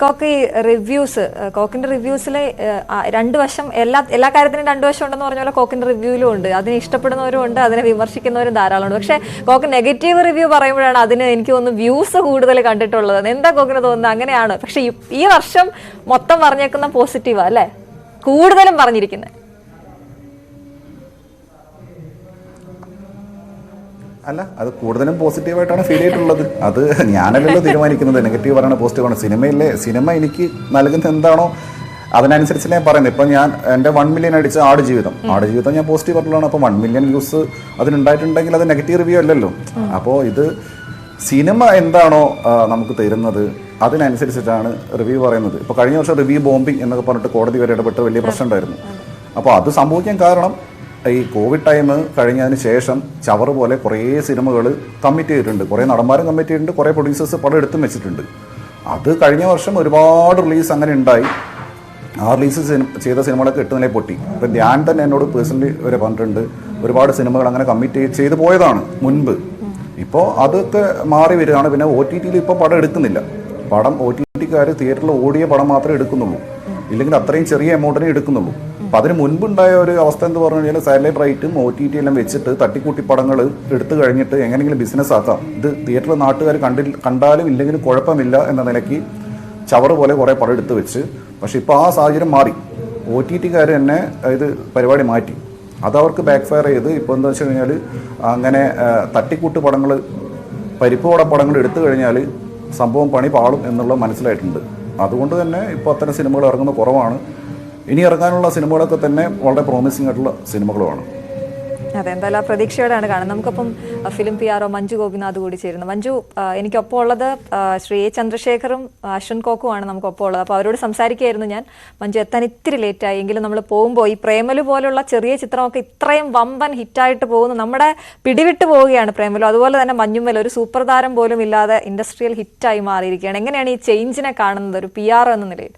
Coke reviews കോക്കിന്റെ റിവ്യൂസിലെ രണ്ട് വശം എല്ലാ എല്ലാ കാര്യത്തിനും രണ്ട് വശം ഉണ്ടെന്ന് പറഞ്ഞ പോലെ കോക്കിന്റെ റിവ്യൂവിലും ഉണ്ട്. അതിനെ ഇഷ്ടപ്പെടുന്നവരും ഉണ്ട് അതിനെ വിമർശിക്കുന്നവരും ധാരാളം ഉണ്ട് പക്ഷേ കോക്ക് നെഗറ്റീവ് റിവ്യൂ പറയുമ്പോഴാണ് അതിന് എനിക്ക് തോന്നുന്നു വ്യൂസ് കൂടുതൽ കണ്ടിട്ടുള്ളത്. എന്താ കോക്കിന് തോന്നുന്നത്? അങ്ങനെയാണ്. പക്ഷേ ഈ വർഷം മൊത്തം പറഞ്ഞേക്കുന്ന പോസിറ്റീവാ അല്ലേ? കൂടുതലും പറഞ്ഞിരിക്കുന്നത് അല്ല അത് കൂടുതലും പോസിറ്റീവായിട്ടാണ് ഫീൽ ചെയ്തിട്ടുള്ളത്. അത് ഞാനല്ലല്ലോ തീരുമാനിക്കുന്നത്. നെഗറ്റീവ് പറയണ പോസിറ്റീവാണ് സിനിമയിലെ സിനിമ എനിക്ക് നൽകുന്നത് എന്താണോ അതിനനുസരിച്ച് ഞാൻ പറയുന്നത്. ഇപ്പം ഞാൻ എന്റെ വൺ മില്യൺ അടിച്ച ആട് ജീവിതം. ആട് ജീവിതം ഞാൻ പോസിറ്റീവ് പറഞ്ഞതാണ് അപ്പോൾ വൺ മില്യൺ വ്യൂസ് അതിനുണ്ടായിട്ടുണ്ടെങ്കിൽ അത് നെഗറ്റീവ് റിവ്യൂ അല്ലല്ലോ. അപ്പോൾ ഇത് സിനിമ എന്താണോ നമുക്ക് തരുന്നത് അതിനനുസരിച്ചിട്ടാണ് റിവ്യൂ പറയുന്നത്. ഇപ്പോൾ കഴിഞ്ഞ വർഷം റിവ്യൂ ബോംബിംഗ് എന്നൊക്കെ പറഞ്ഞിട്ട് കോടതി വരെ ഇടപെട്ട് വലിയ പ്രശ്നം ഉണ്ടായിരുന്നു അപ്പോൾ അത് സംഭവിക്കാൻ കാരണം ഈ കോവിഡ് ടൈം കഴിഞ്ഞതിന് ശേഷം ചവറ് പോലെ കുറേ സിനിമകൾ കമ്മിറ്റ് ചെയ്തിട്ടുണ്ട്. കുറേ നടന്മാരും കമ്മിറ്റ് ചെയ്തിട്ടുണ്ട്. കുറേ പ്രൊഡ്യൂസേഴ്സ് പടം എടുത്തും വെച്ചിട്ടുണ്ട്. അത് കഴിഞ്ഞ വർഷം ഒരുപാട് റിലീസ് അങ്ങനെ ഉണ്ടായി. ആ റിലീസ് ചെയ്ത സിനിമകളൊക്കെ എട്ട് നിലയിൽ പൊട്ടി. ഇപ്പം ഞാൻ തന്നെ എന്നോട് പേഴ്സണലി വരെ പറഞ്ഞിട്ടുണ്ട്. ഒരുപാട് സിനിമകൾ അങ്ങനെ കമ്മിറ്റ് ചെയ്ത് പോയതാണ് മുൻപ്. ഇപ്പോൾ അതൊക്കെ മാറി വരികയാണ്. പിന്നെ ഒ ടി ടിയിൽ ഇപ്പോൾ പടം എടുക്കുന്നില്ല. പടം ഒ ടി ടിക്കാർ തിയേറ്ററിൽ ഓടിയ പടം മാത്രമേ എടുക്കുന്നുള്ളൂ. ഇല്ലെങ്കിൽ അത്രയും ചെറിയ എമൗണ്ടിനെ എടുക്കുന്നുള്ളൂ. അപ്പം അതിന് മുൻപുണ്ടായ ഒരു അവസ്ഥ എന്ന് പറഞ്ഞു കഴിഞ്ഞാൽ സാറ്റലൈറ്റ് റൈറ്റും ഒ ടി ടി എല്ലാം വെച്ചിട്ട് തട്ടിക്കൂട്ടി പടങ്ങൾ എടുത്തു കഴിഞ്ഞിട്ട് എങ്ങനെയെങ്കിലും ബിസിനസ് ആക്കാം. ഇത് തിയേറ്ററിൽ നാട്ടുകാർ കണ്ടി കണ്ടാലും ഇല്ലെങ്കിലും കുഴപ്പമില്ല എന്ന നിലയ്ക്ക് ചവറ് പോലെ കുറേ പടം എടുത്തു വെച്ച്. പക്ഷെ ഇപ്പോൾ ആ സാഹചര്യം മാറി. ഒ ടി ടിക്കാർ തന്നെ ഇത് പരിപാടി മാറ്റി. അത് അവർക്ക് ബാക്ക് ഫയർ ചെയ്ത് ഇപ്പോൾ എന്താ വെച്ച് കഴിഞ്ഞാൽ അങ്ങനെ തട്ടിക്കൂട്ട് പടങ്ങൾ പരിപ്പോടെ പടങ്ങൾ എടുത്തു കഴിഞ്ഞാൽ സംഭവം പണി പാളും എന്നുള്ള മനസ്സിലായിട്ടുണ്ട്. അതുകൊണ്ട് തന്നെ ഇപ്പോൾ അത്തരം സിനിമകൾ ഇറങ്ങുന്ന കുറവാണ്. ഇനി ഇറങ്ങാനുള്ള സിനിമകളൊക്കെ തന്നെ വളരെ പ്രോമിസിംഗ് ആയിട്ടുള്ള സിനിമകളുമാണ്. അതെ എന്തായാലും ആ പ്രതീക്ഷയോടെയാണ് കാണുന്നത്. നമുക്കൊപ്പം film P R O Manju Gopinath കൂടി ചേരുന്നു. മഞ്ജു എനിക്കൊപ്പം ഉള്ളത് ശ്രീ എ ചന്ദ്രശേഖറും അശ്വൻ കോക്കുമാണ് നമുക്കൊപ്പം ഉള്ളത്. അപ്പോൾ അവരോട് സംസാരിക്കുകയായിരുന്നു ഞാൻ. മഞ്ജു എത്താൻ ഇത്തിരി ലേറ്റായി എങ്കിലും നമ്മൾ പോകുമ്പോൾ ഈ പ്രേമലു പോലുള്ള ചെറിയ ചിത്രമൊക്കെ ഇത്രയും വമ്പൻ ഹിറ്റായിട്ട് പോകുന്നു. നമ്മുടെ പിടിവിട്ട് പോവുകയാണ് പ്രേമലു. അതുപോലെ തന്നെ മഞ്ഞുമ്മൽ ഒരു സൂപ്പർ താരം പോലും ഇല്ലാതെ ഇൻഡസ്ട്രിയൽ ഹിറ്റായി മാറിയിരിക്കുകയാണ്. എങ്ങനെയാണ് ഈ ചേഞ്ചിനെ കാണുന്നത്? ഒരു പി ആർ എന്ന നിലയിൽ.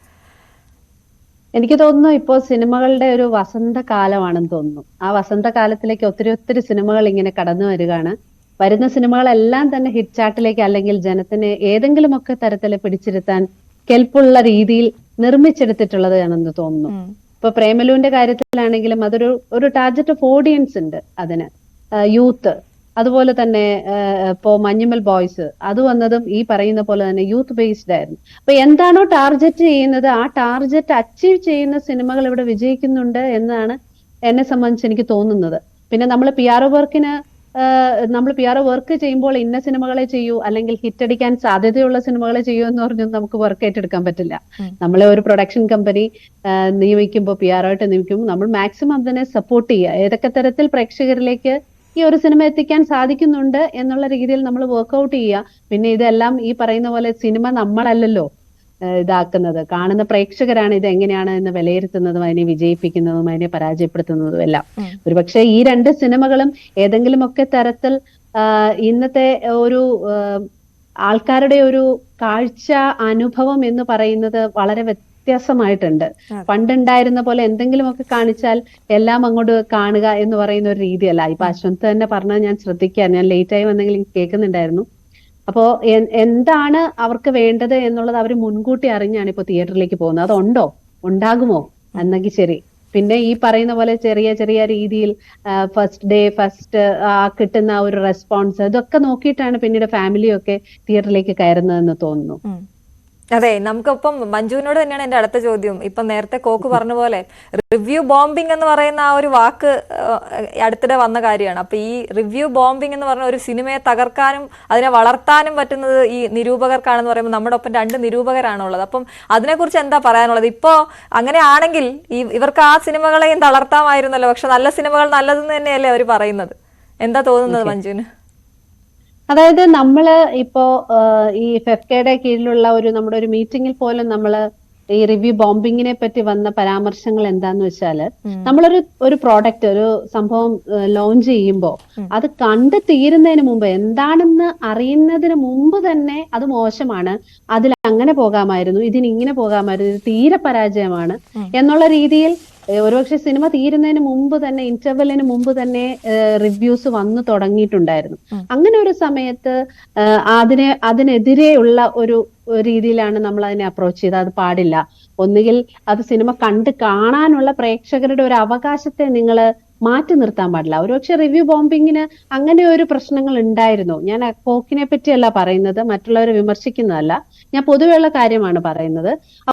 എനിക്ക് തോന്നുന്നു ഇപ്പോൾ സിനിമകളുടെ ഒരു വസന്തകാലമാണെന്ന് തോന്നുന്നു. ആ വസന്തകാലത്തിലേക്ക് ഒത്തിരി ഒത്തിരി സിനിമകൾ ഇങ്ങനെ കടന്നു വരികയാണ്. വരുന്ന സിനിമകളെല്ലാം തന്നെ ഹിറ്റ് ചാർട്ടിലേക്ക് അല്ലെങ്കിൽ ജനത്തിന് ഏതെങ്കിലുമൊക്കെ തരത്തിൽ പിടിച്ചിരുത്താൻ കെൽപ്പുള്ള രീതിയിൽ നിർമ്മിച്ചെടുത്തിട്ടുള്ളത് ആണെന്ന് തോന്നുന്നു. ഇപ്പൊ പ്രേമലുവിന്റെ കാര്യത്തിലാണെങ്കിലും അതൊരു ഒരു ടാർജറ്റ് ഓഫ് ഓഡിയൻസ് ഉണ്ട് അതിന്. യൂത്ത്. അതുപോലെ തന്നെ ഇപ്പോ മഞ്ഞുമൽ ബോയ്സ് അത് വന്നതും ഈ പറയുന്ന പോലെ തന്നെ യൂത്ത് ബേസ്ഡ് ആയിരുന്നു. അപ്പൊ എന്താണോ ടാർഗറ്റ് ചെയ്യുന്നത് ആ ടാർഗറ്റ് അച്ചീവ് ചെയ്യുന്ന സിനിമകൾ ഇവിടെ വിജയിക്കുന്നുണ്ട് എന്നാണ് എന്നെ സംബന്ധിച്ച് എനിക്ക് തോന്നുന്നത്. പിന്നെ നമ്മൾ പി ആർ ഒ വർക്കിന് നമ്മൾ പി ആർ ഒ വർക്ക് ചെയ്യുമ്പോൾ ഇന്ന സിനിമകളെ ചെയ്യൂ അല്ലെങ്കിൽ ഹിറ്റ് അടിക്കാൻ സാധ്യതയുള്ള സിനിമകളെ ചെയ്യൂ എന്ന് പറഞ്ഞൊന്നും നമുക്ക് വർക്ക് ഏറ്റെടുക്കാൻ പറ്റില്ല. നമ്മളെ ഒരു പ്രൊഡക്ഷൻ കമ്പനി നിയമിക്കുമ്പോൾ പി ആർ ആയിട്ട് നിയമിക്കുമ്പോൾ നമ്മൾ മാക്സിമം അതിനെ സപ്പോർട്ട് ചെയ്യുക. ഏതൊക്കെ തരത്തിൽ പ്രേക്ഷകരിലേക്ക് ഈ ഒരു സിനിമ എത്തിക്കാൻ സാധിക്കുന്നുണ്ട് എന്നുള്ള രീതിയിൽ നമ്മൾ വർക്ക്ഔട്ട് ചെയ്യുക. പിന്നെ ഇതെല്ലാം ഈ പറയുന്ന പോലെ സിനിമ നമ്മളല്ലല്ലോ ഇതാക്കുന്നത്. കാണുന്ന പ്രേക്ഷകരാണ് ഇത് എങ്ങനെയാണ് എന്ന് വിലയിരുത്തുന്നതും അതിനെ വിജയിപ്പിക്കുന്നതും അതിനെ പരാജയപ്പെടുത്തുന്നതും എല്ലാം. ഒരുപക്ഷെ ഈ രണ്ട് സിനിമകളും ഏതെങ്കിലും ഒക്കെ തരത്തിൽ ഇന്നത്തെ ഒരു ആൾക്കാരുടെ ഒരു കാഴ്ച അനുഭവം എന്ന് പറയുന്നത് വളരെ വ്യത്യാസമായിട്ടുണ്ട്. പണ്ടുണ്ടായിരുന്ന പോലെ എന്തെങ്കിലുമൊക്കെ കാണിച്ചാൽ എല്ലാം അങ്ങോട്ട് കാണുക എന്ന് പറയുന്ന ഒരു രീതിയല്ല. ഇപ്പൊ അശ്വന്ത് തന്നെ പറഞ്ഞത് ഞാൻ ശ്രദ്ധിക്കാൻ ഞാൻ ലേറ്റ് ആയി വന്നെങ്കിലും കേൾക്കുന്നുണ്ടായിരുന്നു. അപ്പോ എന്താണ് അവർക്ക് വേണ്ടത് എന്നുള്ളത് അവർ മുൻകൂട്ടി അറിഞ്ഞാണ് ഇപ്പൊ തിയേറ്ററിലേക്ക് പോകുന്നത്. അതുണ്ടോ? ഉണ്ടാകുമോ? എന്നെങ്കിൽ ശരി. പിന്നെ ഈ പറയുന്ന പോലെ ചെറിയ ചെറിയ രീതിയിൽ ഫസ്റ്റ് ഡേ ഫസ്റ്റ് ആ കിട്ടുന്ന ഒരു റെസ്പോൺസ് ഇതൊക്കെ നോക്കിയിട്ടാണ് പിന്നീട് ഫാമിലിയൊക്കെ തിയേറ്ററിലേക്ക് കയറുന്നതെന്ന് തോന്നുന്നു. അതെ നമുക്കിപ്പം മഞ്ജുവിനോട് തന്നെയാണ് എന്റെ അടുത്ത ചോദ്യം. ഇപ്പം നേരത്തെ കോക്ക് പറഞ്ഞ പോലെ റിവ്യൂ ബോംബിംഗ് എന്ന് പറയുന്ന ആ ഒരു വാക്ക് അടുത്തിടെ വന്ന കാര്യമാണ്. അപ്പൊ ഈ റിവ്യൂ ബോംബിംഗ് എന്ന് പറഞ്ഞ ഒരു സിനിമയെ തകർക്കാനും അതിനെ വളർത്താനും പറ്റുന്നത് ഈ നിരൂപകർക്കാണെന്ന് പറയുമ്പോൾ നമ്മുടെ ഒപ്പം രണ്ട് നിരൂപകരാണുള്ളത്. അപ്പം അതിനെക്കുറിച്ച് എന്താ പറയാനുള്ളത്? ഇപ്പോ അങ്ങനെയാണെങ്കിൽ ഈ ഇവർക്ക് ആ സിനിമകളെയും തളർത്താമായിരുന്നല്ലോ. പക്ഷെ നല്ല സിനിമകൾ നല്ലതെന്ന് തന്നെയല്ലേ അവർ പറയുന്നത്. എന്താ തോന്നുന്നത് മഞ്ജുവിന്? അതായത് നമ്മൾ ഇപ്പോ ഈ ഫെഫ്കയുടെ കീഴിലുള്ള ഒരു നമ്മുടെ ഒരു മീറ്റിംഗിൽ പോലും നമ്മൾ ഈ റിവ്യൂ ബോംബിങ്ങിനെ പറ്റി വന്ന പരാമർശങ്ങൾ എന്താന്ന് വെച്ചാൽ നമ്മളൊരു ഒരു പ്രോഡക്റ്റ് ഒരു സംഭവം ലോഞ്ച് ചെയ്യുമ്പോൾ അത് കണ്ടു തീരുന്നതിന് മുമ്പ് എന്താണെന്ന് അറിയുന്നതിന് മുമ്പ് തന്നെ അത് മോശമാണ്. അതിൽ അങ്ങനെ പോകാമായിരുന്നു ഇതിന് ഇങ്ങനെ പോകാമായിരുന്നു ഇത് തീരെ പരാജയമാണ് എന്നുള്ള രീതിയിൽ ഒരുപക്ഷെ സിനിമ തീരുന്നതിന് മുമ്പ് തന്നെ ഇന്റർവെല്ലിന് മുമ്പ് തന്നെ റിവ്യൂസ് വന്നു തുടങ്ങിയിട്ടുണ്ടായിരുന്നു. അങ്ങനെ ഒരു സമയത്ത് അതിനെ അതിനെതിരെയുള്ള ഒരു രീതിയിലാണ് നമ്മൾ അതിനെ അപ്രോച്ച് ചെയ്തത്. അത് പാടില്ല. ഒന്നുകിൽ അത് സിനിമ കണ്ട് കാണാനുള്ള പ്രേക്ഷകരുടെ ഒരു അവകാശത്തെ നിങ്ങൾ മാറ്റി നിർത്താൻ പാടില്ല. ഒരുപക്ഷെ റിവ്യൂ ബോംബിങ്ങിന് അങ്ങനെ ഒരു പ്രശ്നങ്ങൾ ഉണ്ടായിരുന്നു. ഞാൻ കോക്കിനെ പറ്റിയല്ല പറയുന്നത് മറ്റുള്ളവരെ വിമർശിക്കുന്നതല്ല. ഞാൻ പൊതുവെയുള്ള കാര്യമാണ് പറയുന്നത്.